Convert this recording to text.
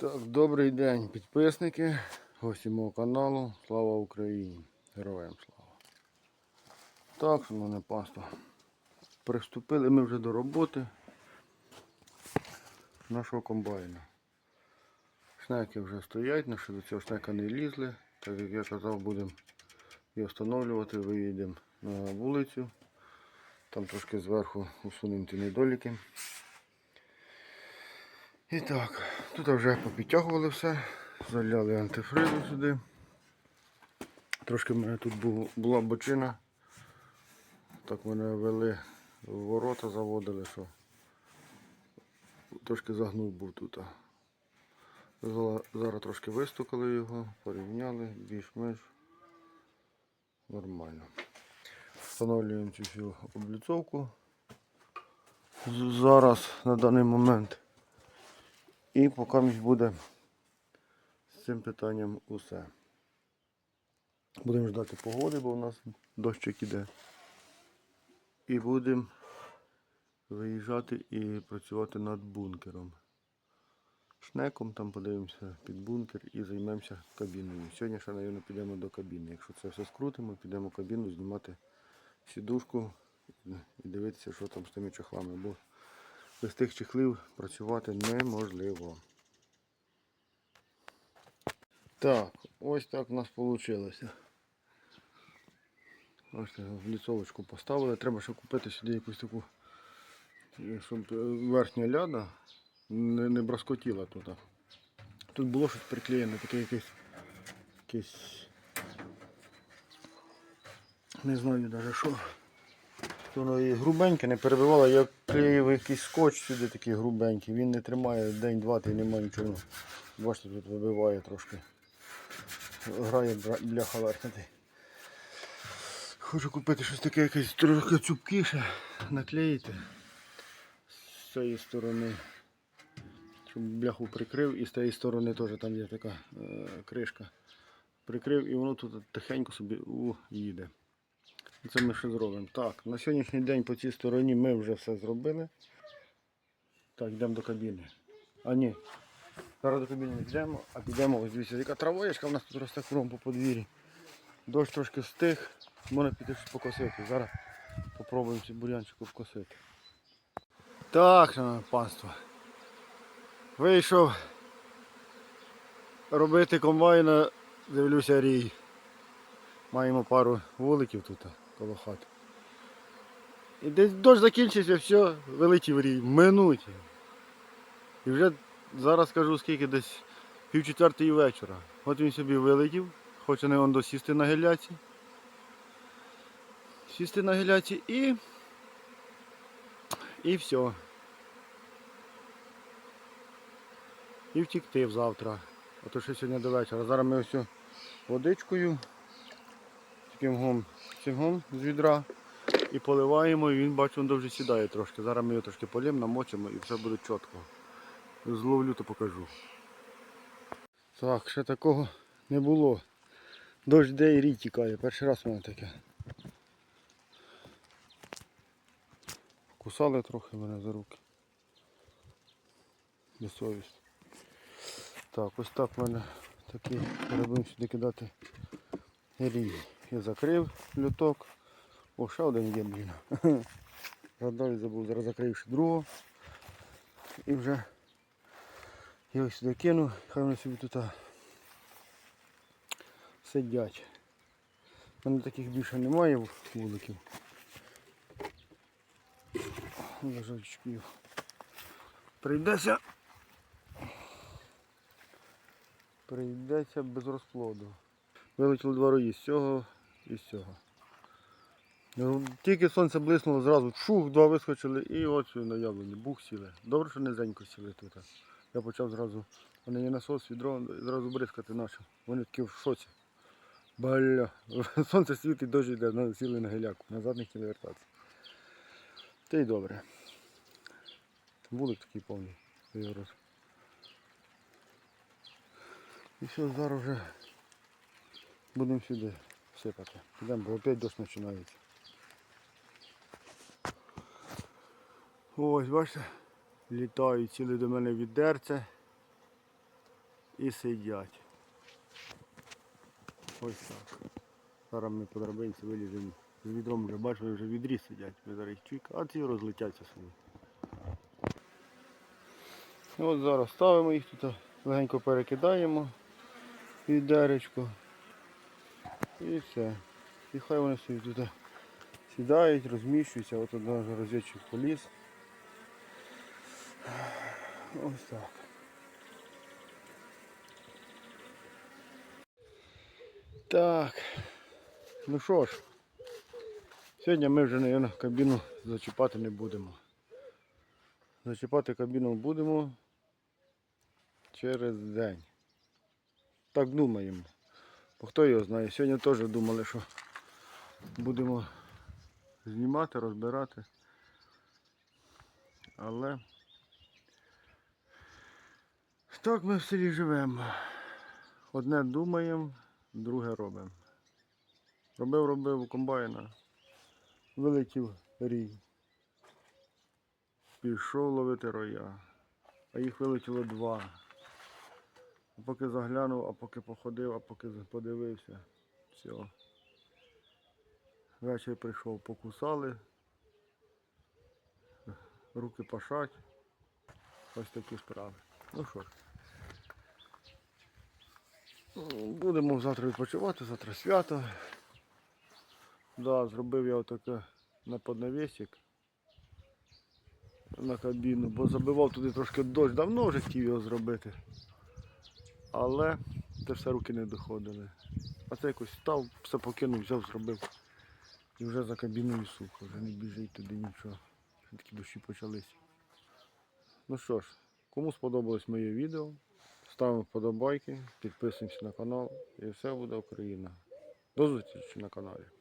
Так, добрий день, підписники, гості мого каналу. Слава Україні! Героям слава! Так, шановне панство, приступили ми вже до роботи нашого комбайна. Шнеки вже стоять, ще до цього шнека не лізли. Так як я казав, будемо його встановлювати, виїдемо на вулицю. Там трошки зверху усунемо ті недоліки. І так, тут вже попідтягували все, заляли антифризу сюди. Трошки в мене тут була бочина. Так мене вели в ворота, заводили, що трошки загнув був тут. Зараз трошки вистукали його, порівняли, більш-менш нормально. Встановлюємо цю всю обліцовку зараз на даний момент. І поки буде з цим питанням усе. Будемо ждати погоди, бо у нас дощик іде. І будемо виїжджати і працювати над бункером. Шнеком там подивимося під бункер і займемося кабіною. Сьогодні ще, мабуть, підемо до кабіни. Якщо це все скрутимо, підемо в кабіну знімати сідушку і дивитися, що там з тими чохлами. Без тих чехлів працювати неможливо. Так, ось так у нас вийшло. Ось так, в ліцовочку поставили. Треба ще купити сюди якусь таку, щоб верхня ляда не, не браскотіла тут. Тут було щось приклеєне, таке якесь, якесь не знаю навіть що. Воно і грубеньке, не перебивало, я клеїв якийсь скотч сюди такий грубенький, він не тримає день-два, й немає нічого. Бачите, тут вибиває трошки. Грає бляха верхнути. Хочу купити щось таке якесь трохи цупкіше, наклеїти з цієї сторони. Щоб бляху прикрив і з тієї сторони теж там є така е, кришка. Прикрив і воно тут тихенько собі їде. Це ми ще зробимо. Так, на сьогоднішній день по цій стороні ми вже все зробили. Так, йдемо до кабіни. А ні. Зараз до кабіни не підемо, а підемо, ось дивіться, яка травоєчка в нас тут росте кругом по подвір'ї. Дощ трошки стих, можна піти щось покосити. Зараз попробуємо цю бурянчику вкосити. Так, шановне панство. Вийшов робити комбайна, дивлюся рій. Маємо пару вуликів тут коло хати. І десь дощ закінчився, все, вилетів рій. Минуті. І вже зараз скажу скільки десь пів четвертої вечора. От він собі вилетів, хоче не он досісти на геляці. Сісти на геляці і. І все. І втікти завтра. А то ще сьогодні до вечора. Зараз ми ось водичкою таким гом, з відра і поливаємо, і він бачу, він дуже сідає трошки. Зараз ми його трошки полємо, намочимо і все буде чітко. Зловлю, то покажу. Так, ще такого не було. Дощ де і рій тікає. Перший раз у мене таке. Кусали трохи мене за руки. Безсовість. Так, ось так в мене такий робимо сюди кидати рій. Я закрив люток. О, ще один є, блін. Радалі забув, зараз закрив ще другого. І вже його сюди кину, хай вони собі тут сидять. У мене таких більше немає вуликів. Лежачків. Прийдеться. Прийдеться без розплоду. Вилетіло два рої з цього і з цього. Ну, Тільки сонце блиснуло, зразу шух, два вискочили і от на яблуні, бух сіли. Добре, що низенько сіли тут. Я почав зразу, вони є насос, відро, зразу бризкати почав. Вони такі в шоці. Бля, сонце світить, дощ йде, сіли на геляку, назад не хотіли вертатися. Та й добре. Вулик такий повний. І все, зараз вже будемо сюди сипати. Підемо, бо опять дощ починається. Ось, бачите, літають ціле до мене відерце. і сидять. Ось так. Зараз ми по драбинці виліземо з відром, вже бачили, вже відрі сидять. Ми зараз чуйка, а ці розлетяться собі. От зараз ставимо їх тут, легенько перекидаємо відеречко. І все. І хай вони собі тут сідають, розміщуються. От одна розвідчик поліз. Ось так. Так. Ну що ж, сьогодні ми вже, мабуть, кабіну зачіпати не будемо. Зачіпати кабіну будемо через день. Так думаємо. Бо хто його знає. Сьогодні теж думали, що будемо знімати, розбирати. Але так ми в селі живемо. Одне думаємо, друге робимо. Робив, робив у комбайна, вилетів рій. Пішов ловити роя. А їх вилетіло два. А поки заглянув, а поки походив, а поки подивився. Все. Вечір прийшов, покусали. Руки пашать. Ось такі справи. Ну що ж. Ну, Будемо завтра відпочивати, завтра свято. Да, зробив я отаке на поднавісик на кабіну, бо забивав туди трошки дощ, давно вже хотів його зробити. Але це все руки не доходили. А це якось став, все покинув, взяв, зробив. І вже за кабіною сухо, вже не біжить туди нічого. Такі душі почались. Ну що ж, кому сподобалось моє відео, ставимо вподобайки, підписуємося на канал і все буде Україна. До зустрічі на каналі.